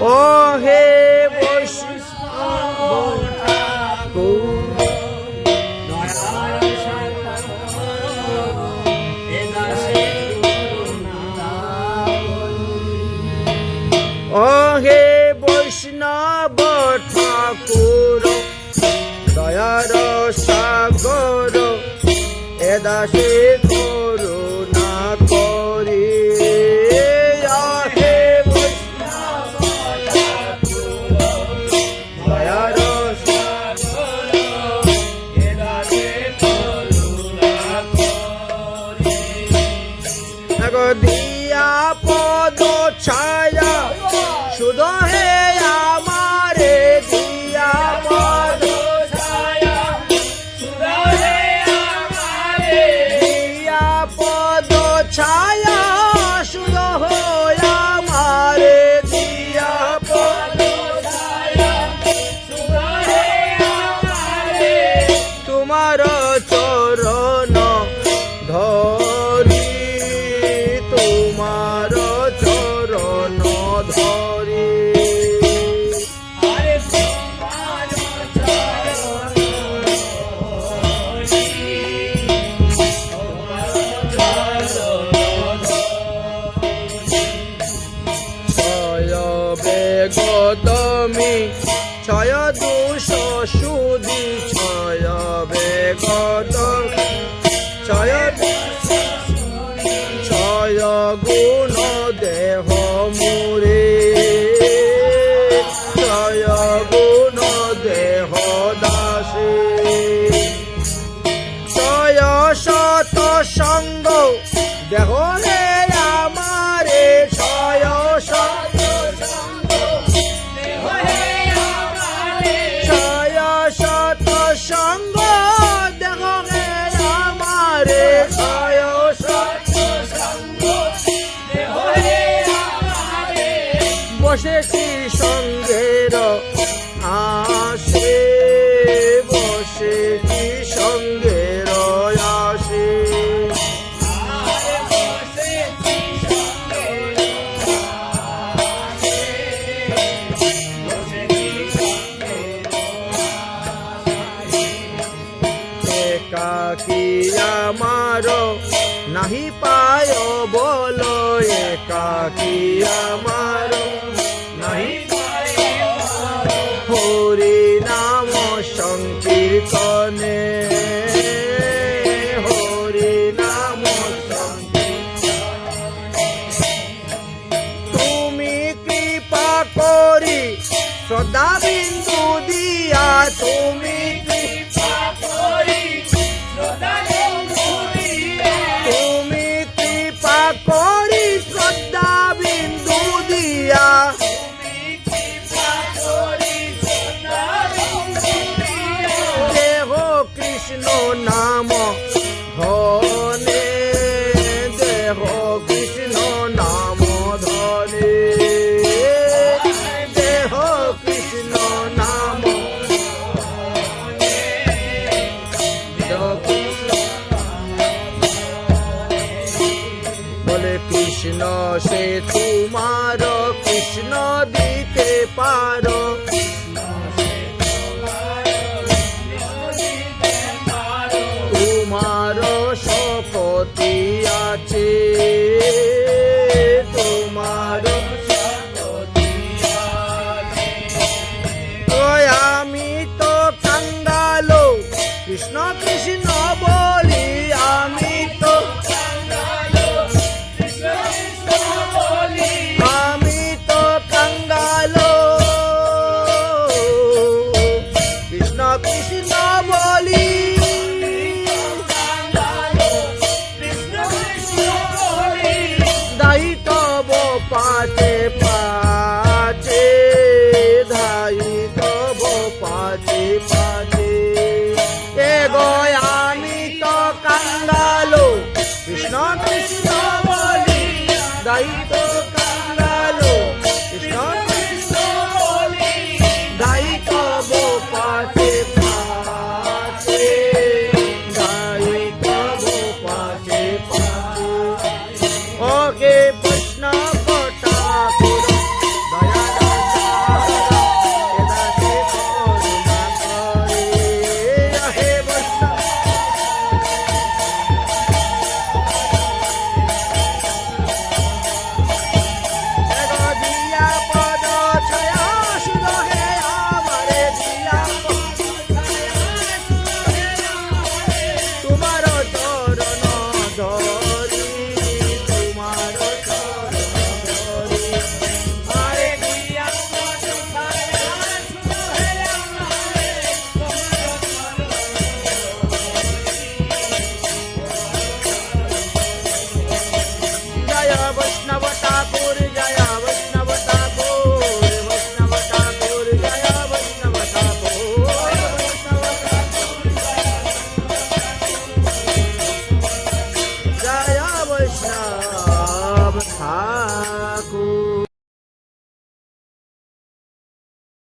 ও হে ও হে বৈষ্ণব ঠাকুর দয়ার সাগর এ শুধু হে বেগতমি ছয় দুষ সুদি ছয় বেগত ছয় গুণ দেহ মুরে ছয় গুণ দেহ দাসে। ছয় সঙ্গ দেহ রে সঙ্গের আসে বসেছি সঙ্গের আসে? একাকি আমার নাহি পায় বলো একাকি আমার সংকীর্তনে হরি নাম তুমি কৃপা করি শ্রদ্ধা বিন্দু দিয়া তুমি குமார